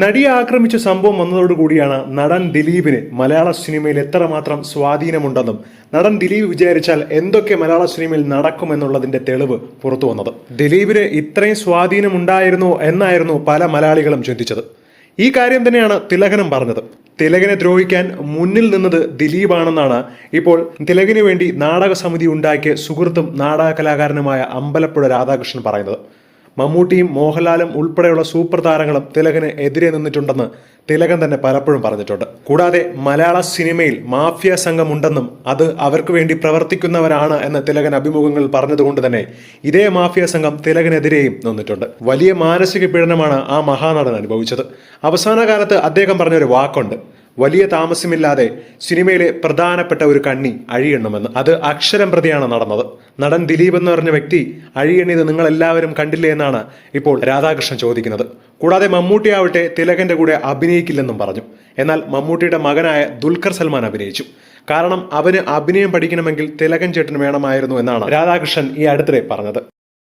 നടിയെ ആക്രമിച്ച സംഭവം വന്നതോടുകൂടിയാണ് നടൻ ദിലീപിന് മലയാള സിനിമയിൽ എത്രമാത്രം സ്വാധീനമുണ്ടെന്നും നടൻ ദിലീപ് വിചാരിച്ചാൽ എന്തൊക്കെ മലയാള സിനിമയിൽ നടക്കുമെന്നുള്ളതിന്റെ തെളിവ് പുറത്തു വന്നത്. ദിലീപിന് ഇത്രയും സ്വാധീനമുണ്ടായിരുന്നോ എന്നായിരുന്നു പല മലയാളികളും ചിന്തിച്ചത്. ഈ കാര്യം തന്നെയാണ് തിലകനും പറഞ്ഞത്. തിലകനെ ദ്രോഹിക്കാൻ മുന്നിൽ നിന്നത് ദിലീപാണെന്നാണ്. ഇപ്പോൾ തിലകിന് വേണ്ടി നാടക സമിതി ഉണ്ടാക്കിയ സുഹൃത്തും നാടക കലാകാരനുമായ അമ്പലപ്പുഴ രാധാകൃഷ്ണൻ പറയുന്നത്. മമ്മൂട്ടിയും മോഹൻലാലും ഉൾപ്പെടെയുള്ള സൂപ്പർ താരങ്ങളും തിലകന് എതിരെ നിന്നിട്ടുണ്ടെന്ന് തിലകൻ തന്നെ പലപ്പോഴും പറഞ്ഞിട്ടുണ്ട്. കൂടാതെ മലയാള സിനിമയിൽ മാഫിയ സംഘമുണ്ടെന്നും അത് അവർക്ക് വേണ്ടി പ്രവർത്തിക്കുന്നവരാണ് എന്ന് തിലകൻ അഭിമുഖങ്ങളിൽ പറഞ്ഞതുകൊണ്ട് തന്നെ ഇതേ മാഫിയ സംഘം തിലകനെതിരെയും നിന്നിട്ടുണ്ട്. വലിയ മാനസിക പീഡനമാണ് ആ മഹാനടൻ അനുഭവിച്ചത്. അവസാന കാലത്ത് അദ്ദേഹം പറഞ്ഞൊരു വാക്കുണ്ട്. വലിയ താമസമില്ലാതെ സിനിമയിലെ പ്രധാനപ്പെട്ട ഒരു കണ്ണി അഴിയണമെന്ന് അത് അക്ഷരം പ്രതിയാണ് നടന്നത്. നടൻ ദിലീപ് എന്ന് പറഞ്ഞ വ്യക്തി അഴിയണിയത് നിങ്ങൾ എല്ലാവരും കണ്ടില്ലേ എന്നാണ് ഇപ്പോൾ രാധാകൃഷ്ണൻ ചോദിക്കുന്നത്. കൂടാതെ മമ്മൂട്ടി ആവട്ടെ തിലകന്റെ കൂടെ അഭിനയിക്കില്ലെന്നും പറഞ്ഞു. എന്നാൽ മമ്മൂട്ടിയുടെ മകനായ ദുൽഖർ സൽമാൻ അഭിനയിച്ചു. കാരണം അവന് അഭിനയം പഠിക്കണമെങ്കിൽ തിലകൻ ചേട്ടൻ വേണമായിരുന്നു എന്നാണ് രാധാകൃഷ്ണൻ ഈ അടുത്തിടെ പറഞ്ഞത്.